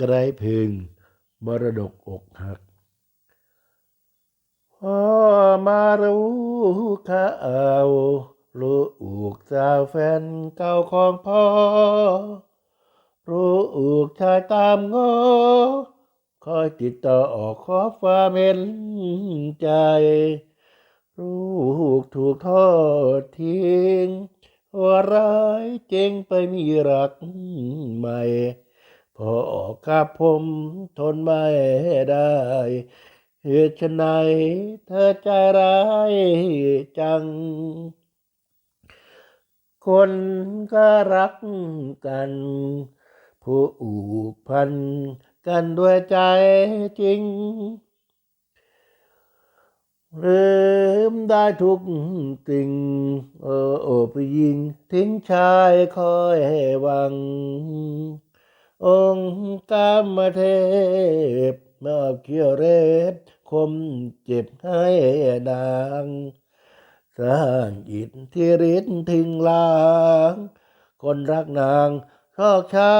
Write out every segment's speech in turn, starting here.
ไกรพึงมรดกอกหักพ่อมารู้ข่าวลูกสาวแฟนเก่าของพ่อ รู้อกชายตามงอคอยติดต่อออกขอความเห็นใจลูกถูกทอดทิ้งหัวร้ายเจงไปมีรักใหม่ พอออกกับผมทนไม่ได้เหตุไฉนเธอใจร้ายจัง คนก็รักกัน ผู้อูกพันกันด้วยใจจริง ลืมได้ทุกสิ่งโอ้โอ้ผู้หญิงทิ้งชายคอยหวัง องค์กามเทพมอบเขี้ยวเรศคมเจ็บให้นางสร้างอิทธิฤทธิ์ถึงลาง คนรักนางชอกช้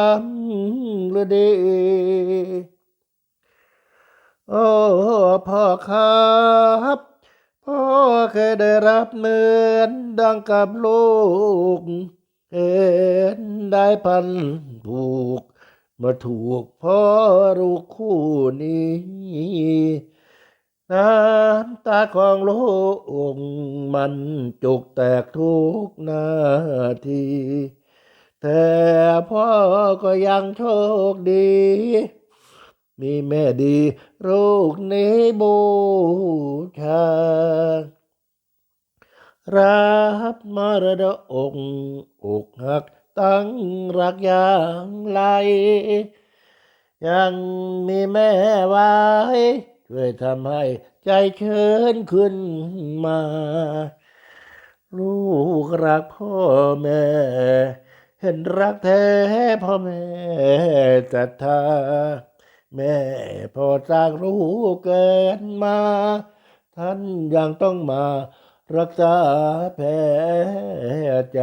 ำหรือดี โอ้พ่อครับพ่อเคยได้รับเหมือนดังกับลูกเห็นได้พันผูก มาถูกพ่อลูกคู่นี้ น้ำตาของลูกมันจุกแตกทุกนาที แต่พ่อก็ยังโชคดี มีแม่ดีลูกนี้บูชารับมรดกอกหัก ตั้งรักอย่างไร ยังมีแม่ไว้ช่วยทำให้ใจเชิญขึ้นมา ลูกรักพ่อแม่ เห็นรักแท้พ่อแม่ศรัทธาแม่พอสร้างลูกเกิดมา ท่านยังต้องมารักษาแผลใจ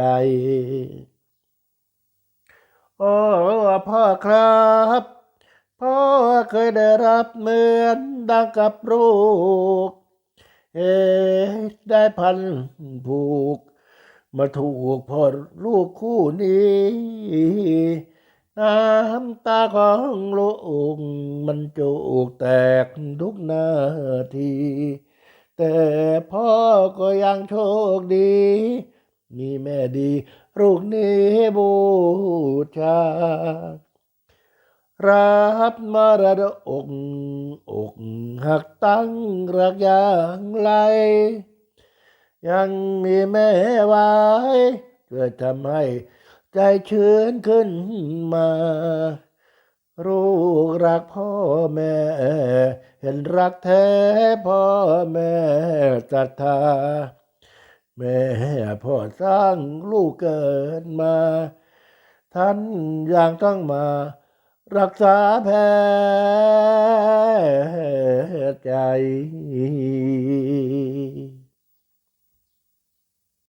โอ้พ่อครับพ่อเคยได้รับเหมือนดังกับลูก เอได้พันผูก มาถูกพ่อลูกคู่นี้น้ำตาของลูกมันจุกแตกทุกนาที แต่พ่อก็ยังโชคดี มีแม่ดี ลูกนี้บูชา รับมรดกอกหักตั้งรักอย่างไร ยังมีแม่ไว้ช่วยทำให้ใจชื้นขึ้นมา ลูกรักพ่อแม่ เห็นรักแท้พ่อแม่ศรัทธา แม่พ่อสร้างลูกเกิดมา ท่านยังต้องมารักษาแผล